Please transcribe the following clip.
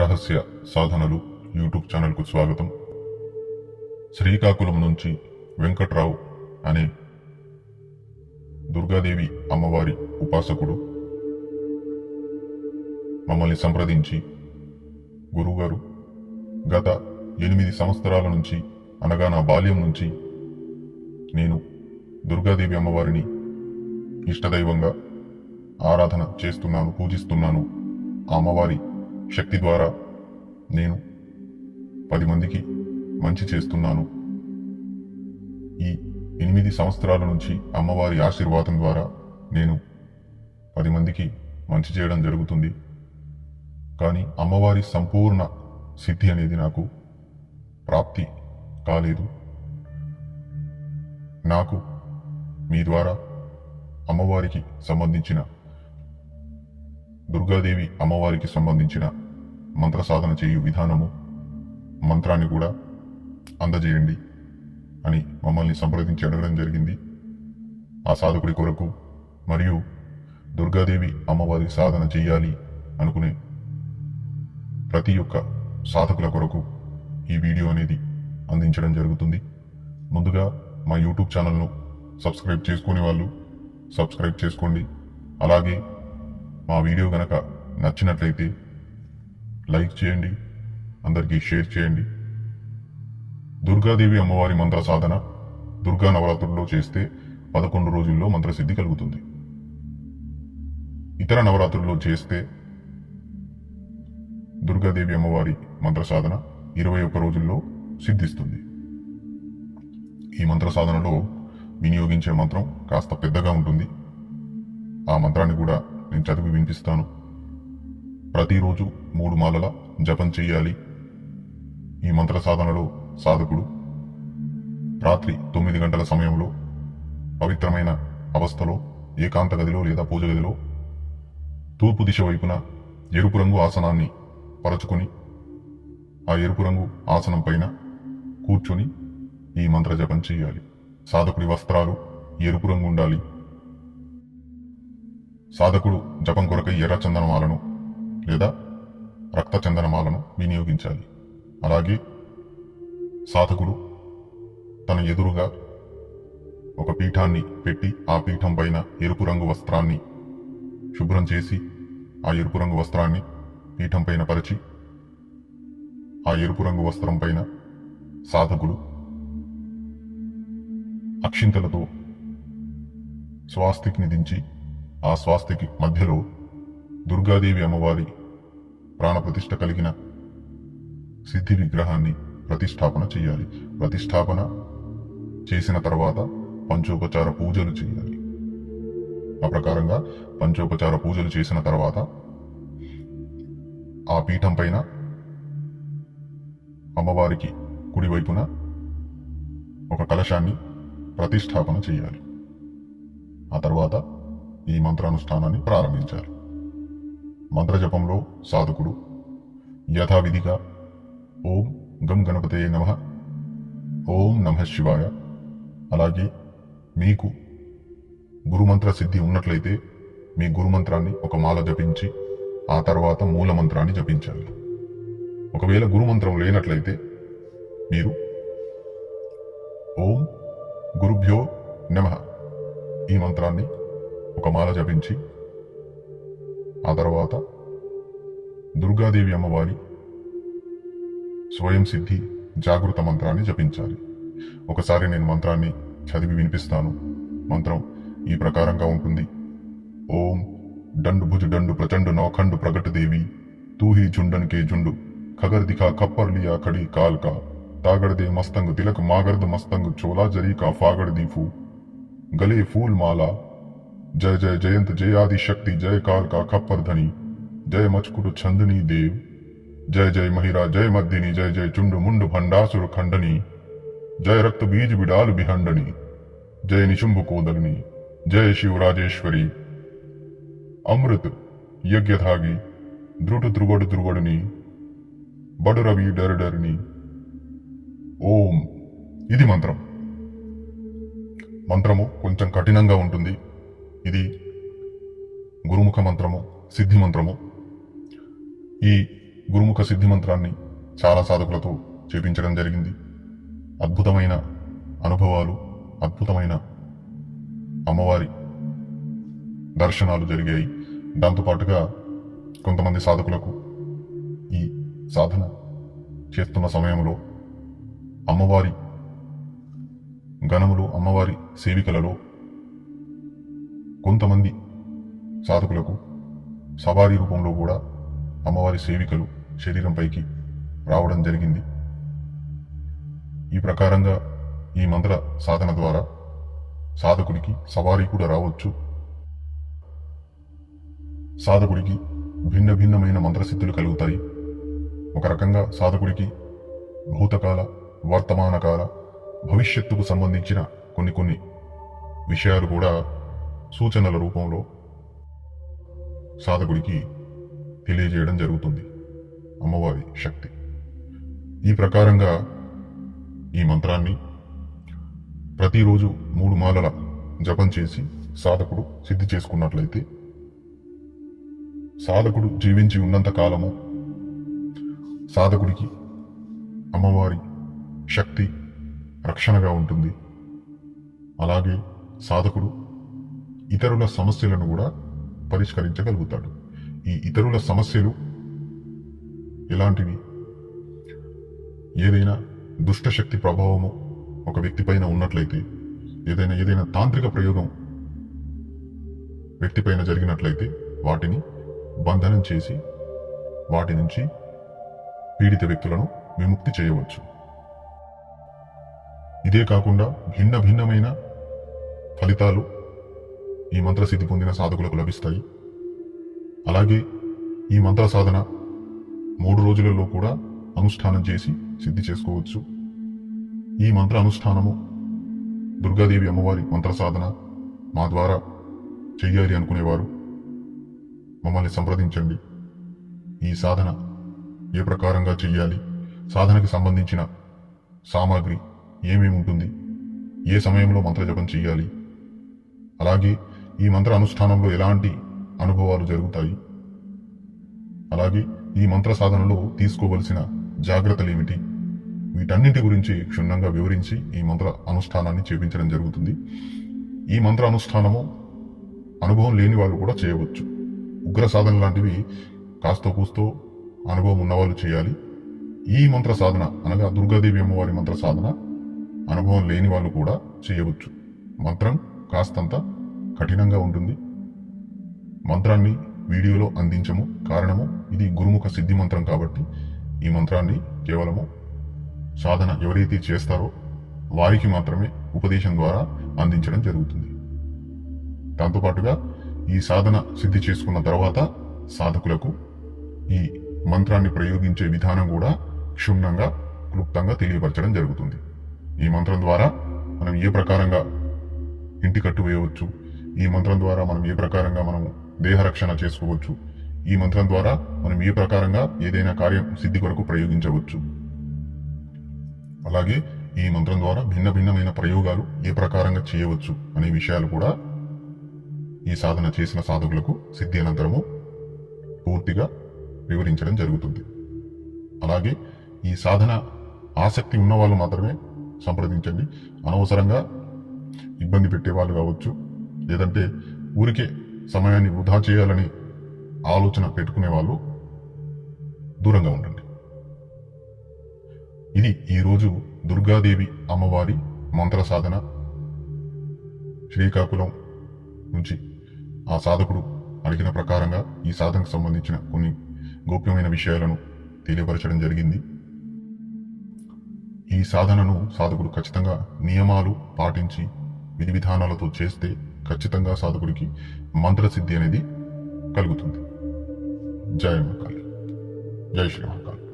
రహస్య సాధనలు యూట్యూబ్ ఛానల్కు స్వాగతం. శ్రీకాకుళం నుంచి వెంకట్రావు అనే దుర్గాదేవి అమ్మవారి ఉపాసకుడు మమ్మల్ని సంప్రదించి గురువుగారు గత ఎనిమిది సంవత్సరాల నుంచి అనగా నా బాల్యం నుంచి నేను దుర్గాదేవి అమ్మవారిని ఇష్టదైవంగా ఆరాధన చేస్తున్నాను పూజిస్తున్నాను. అమ్మవారి శక్తి ద్వారా నేను పది మందికి మంచి చేస్తున్నాను. ఈ ఎనిమిది సంవత్సరాల నుంచి అమ్మవారి ఆశీర్వాదం ద్వారా నేను పది మందికి మంచి చేయడం జరుగుతుంది. కానీ అమ్మవారి సంపూర్ణ సిద్ధి అనేది నాకు ప్రాప్తి కాలేదు. నాకు మీ ద్వారా అమ్మవారికి సంబంధించిన దుర్గాదేవి అమ్మవారికి సంబంధించిన మంత్ర సాధన చేయు విధానము మంత్రాన్ని కూడా అందజేయండి అని మమ్మల్ని సంప్రదించి అడగడం జరిగింది. ఆ సాధకుడి కొరకు మరియు దుర్గాదేవి అమ్మవారి సాధన చేయాలి అనుకునే ప్రతి ఒక్క సాధకుల కొరకు ఈ వీడియో అనేది అందించడం జరుగుతుంది. ముందుగా మా యూట్యూబ్ ఛానల్ను సబ్స్క్రైబ్ చేసుకునే వాళ్ళు సబ్స్క్రైబ్ చేసుకోండి. అలాగే మా వీడియో గనక నచ్చినట్లయితే లైక్ చేయండి అందరికీ షేర్ చేయండి. దుర్గాదేవి అమ్మవారి మంత్ర సాధన దుర్గా నవరాత్రుల్లో చేస్తే పదకొండు రోజుల్లో మంత్రసిద్ధి కలుగుతుంది. ఇతర నవరాత్రుల్లో చేస్తే దుర్గాదేవి అమ్మవారి మంత్ర సాధన ఇరవై ఒక్క రోజుల్లో సిద్ధిస్తుంది. ఈ మంత్ర సాధనలో వినియోగించే మంత్రం కాస్త పెద్దగా ఉంటుంది. ఆ మంత్రాన్ని కూడా నేను చదివి వినిపిస్తాను. ప్రతిరోజు మూడు మాలల జపం చేయాలి. ఈ మంత్ర సాధనలో సాధకుడు రాత్రి తొమ్మిది గంటల సమయంలో పవిత్రమైన అవస్థలో ఏకాంత గదిలో లేదా పూజ గదిలో తూర్పు దిశ వైపున ఎరుపు రంగు ఆసనాన్ని పరచుకొని ఆ ఎరుపు రంగు ఆసనం పైన కూర్చొని ఈ మంత్ర జపం చేయాలి. సాధకుడి వస్త్రాలు ఎరుపు రంగు ఉండాలి. సాధకుడు జపం కొరకై ఎర్ర చందనమాలను లేదా రక్త చందనమాలను వినియోగించాలి. అలాగే సాధకుడు తన ఎదురుగా ఒక పీఠాన్ని పెట్టి ఆ పీఠం పైన ఎరుపు రంగు వస్త్రాన్ని శుభ్రం చేసి ఆ ఎరుపు రంగు వస్త్రాన్ని పీఠం పైన పరిచి ఆ ఎరుపు రంగు వస్త్రం పైన సాధకుడు అక్షింతలతో స్వాస్తిక్ని దించి ఆ స్వాస్తికి మధ్యలో దుర్గాదేవి అమ్మవారి ప్రాణప్రతిష్ఠ కలిగిన సిద్ధి విగ్రహాన్ని ప్రతిష్టాపన చేయాలి. ప్రతిష్టాపన చేసిన తర్వాత పంచోపచార పూజలు చేయాలి. ఆ ప్రకారంగా పంచోపచార పూజలు చేసిన తర్వాత ఆ పీఠం పైన అమ్మవారికి కుడివైపున ఒక కలశాన్ని ప్రతిష్టాపన చేయాలి. ఆ తర్వాత ఈ మంత్రానుష్ఠానాన్ని ప్రారంభించాలి. మంత్రజపంలో సాధకుడు. యథావిధిగా ఓం గం గణపతే నమ. ఓం నమ శివాయ. అలాగే మీకు గురుమంత్ర సిద్ధి ఉన్నట్లయితే మీ గురుమంత్రాన్ని ఒక మాల జపించి ఆ తర్వాత మూల మంత్రాన్ని జపించాలి. ఒకవేళ గురుమంత్రం లేనట్లయితే మీరు ఓం గురుభ్యో నమ ఈ మంత్రాన్ని ఒక మాల జపించి ఆ తర్వాత దుర్గాదేవి అమ్మవారి స్వయం సిద్ధి జాగృత మంత్రాన్ని జపించాలి. ఒకసారి నేను మంత్రాన్ని చదివి వినిపిస్తాను. మంత్రం ఈ ప్రకారంగా ఉంటుంది. ఓం డండు భుజ డండు ప్రచండు ప్రగట ప్రగటదేవి తూహి జుండన్ కే జుండు ఖగర్దిఖా కప్పర్లియా కప్పర్ లియా కడి కాల్ కా తాగడదే మస్తంగు తిలక మాగర్దు మస్తంగు చోలా జరీకా ఫాగడ దీఫు గలే ఫూల్ మాలా जय जय जयंत जय आदि शक्ति जय काल का खप्पर धनी जय मचकुट छंदनी देव जय जय महिरा जय मद्दिनी जय जय चुंड मुंड भंडासुर खंडनी जय रक्त बीज बिडाल बिहंडनी जय निशुंभ कोदग्नि जय शिव राजेश्वरी अमृत यज्ञधागी ध्रुट ध्रुवड ध्रुवडनी బడు రవి డర్ డర్ని ఓం ఇది మంత్రం మంత్రము కొంచెం కఠినంగా ఉంటుంది ఇది గురుముఖ మంత్రము సిద్ధి మంత్రము. ఈ గురుముఖ సిద్ధి మంత్రాన్ని చాలా సాధకులతో చేపించడం జరిగింది. అద్భుతమైన అనుభవాలు అద్భుతమైన అమ్మవారి దర్శనాలు జరిగాయి. దాంతోపాటుగా కొంతమంది సాధకులకు ఈ సాధన చేస్తున్న సమయంలో అమ్మవారి గణములు అమ్మవారి సేవికలలో కొంతమంది సాధకులకు సవారీ రూపంలో కూడా అమ్మవారి సేవికలు శరీరంపైకి రావడం జరిగింది. ఈ ప్రకారంగా ఈ మంత్ర సాధన ద్వారా సాధకుడికి సవారీ కూడా రావచ్చు. సాధకుడికి భిన్న భిన్నమైన మంత్రసిద్ధులు కలుగుతాయి. ఒక రకంగా సాధకుడికి భూతకాల వర్తమాన కాల భవిష్యత్తుకు సంబంధించిన కొన్ని కొన్ని విషయాలు కూడా సూచనల రూపంలో సాధకుడికి తెలియజేయడం జరుగుతుంది. అమ్మవారి శక్తి. ఈ ప్రకారంగా ఈ మంత్రాన్ని ప్రతిరోజు మూడు మాలల జపం చేసి సాధకుడు సిద్ధి చేసుకున్నట్లయితే సాధకుడు జీవించి ఉన్నంత కాలము సాధకుడికి అమ్మవారి శక్తి రక్షణగా ఉంటుంది. అలాగే సాధకుడు ఇతరుల సమస్యలను కూడా పరిష్కరించగలుగుతాడు. ఈ ఇతరుల సమస్యలు ఎలాంటివి? ఏదైనా దుష్టశక్తి ప్రభావము ఒక వ్యక్తి పైన ఉన్నట్లయితే ఏదైనా ఏదైనా తాంత్రిక ప్రయోగం వ్యక్తి పైన జరిగినట్లయితే వాటిని బంధనం చేసి వాటి నుంచి పీడిత వ్యక్తులను విముక్తి చేయవచ్చు. ఇదే కాకుండా భిన్న భిన్నమైన ఫలితాలు ఈ మంత్రసిద్ధి పొందిన సాధకులకు లభిస్తాయి. అలాగే ఈ మంత్ర సాధన మూడు రోజులలో కూడా అనుష్ఠానం చేసి సిద్ధి చేసుకోవచ్చు. ఈ మంత్ర అనుష్ఠానము దుర్గాదేవి అమ్మవారి మంత్ర సాధన మా ద్వారా చెయ్యాలి అనుకునేవారు. మమ్మల్ని సంప్రదించండి. ఈ సాధన ఏ ప్రకారంగా చెయ్యాలి? సాధనకు సంబంధించిన సామాగ్రి ఏమేమి ఉంటుంది? ఏ సమయంలో మంత్ర జపం చెయ్యాలి? అలాగే ఈ మంత్ర అనుష్ఠానంలో ఎలాంటి అనుభవాలు జరుగుతాయి? అలాగే ఈ మంత్ర సాధనలో తీసుకోవలసిన జాగ్రత్తలు ఏమిటి వీటన్నింటి గురించి క్షుణ్ణంగా వివరించి ఈ మంత్ర అనుష్ఠానాన్ని చేపించడం జరుగుతుంది. ఈ మంత్ర అనుష్ఠానము అనుభవం లేని వాళ్ళు కూడా చేయవచ్చు. ఉగ్ర సాధన లాంటివి కాస్తో కూస్తో అనుభవం ఉన్నవాళ్ళు చేయాలి. ఈ మంత్ర సాధన అనగా దుర్గాదేవి అమ్మవారి మంత్ర సాధన అనుభవం లేని వాళ్ళు కూడా చేయవచ్చు. మంత్రం కాస్తంత కఠినంగా ఉంటుంది. మంత్రాన్ని వీడియోలో అందించము. కారణము ఇది గురుముఖ సిద్ధి మంత్రం కాబట్టి ఈ మంత్రాన్ని కేవలము సాధన ఎవరైతే చేస్తారో వారికి మాత్రమే ఉపదేశం ద్వారా అందించడం జరుగుతుంది. దాంతోపాటుగా ఈ సాధన సిద్ధి చేసుకున్న తర్వాత సాధకులకు ఈ మంత్రాన్ని ప్రయోగించే విధానం కూడా క్షుణ్ణంగా క్లుప్తంగా తెలియపరచడం జరుగుతుంది. ఈ మంత్రం ద్వారా మనం ఏ ప్రకారంగా ఇంటి కట్టు వేయవచ్చు ఈ మంత్రం ద్వారా మనం ఏ ప్రకారంగా మనం దేహరక్షణ చేసుకోవచ్చు? ఈ మంత్రం ద్వారా మనం ఏ ప్రకారంగా ఏదైనా కార్యం సిద్ధి కొరకు ప్రయోగించవచ్చు? అలాగే ఈ మంత్రం ద్వారా భిన్న భిన్నమైన ప్రయోగాలు ఏ ప్రకారంగా చేయవచ్చు అనే విషయాలు కూడా ఈ సాధన చేసిన సాధకులకు సిద్ధి అనంతరము పూర్తిగా వివరించడం జరుగుతుంది. అలాగే ఈ సాధన ఆసక్తి ఉన్న వాళ్ళు మాత్రమే సంప్రదించండి. అనవసరంగా ఇబ్బంది పెట్టే వాళ్ళు కావచ్చు లేదంటే ఊరికే సమయాన్ని వృధా చేయాలని ఆలోచన పెట్టుకునే వాళ్ళు దూరంగా ఉండండి. ఇది ఈరోజు దుర్గాదేవి అమ్మవారి మంత్ర సాధన. శ్రీకాకుళం నుంచి ఆ సాధకుడు అడిగిన ప్రకారంగా ఈ సాధనకు సంబంధించిన కొన్ని గోప్యమైన విషయాలను తెలియపరచడం జరిగింది. ఈ సాధనను సాధకుడు ఖచ్చితంగా నియమాలు పాటించి విధి విధానాలతో చేస్తే ఖచ్చితంగా సాధకుడికి మంత్రసిద్ధి అనేది కలుగుతుంది. జయ మహాకాళి. జై శ్రీ మహాకాళి.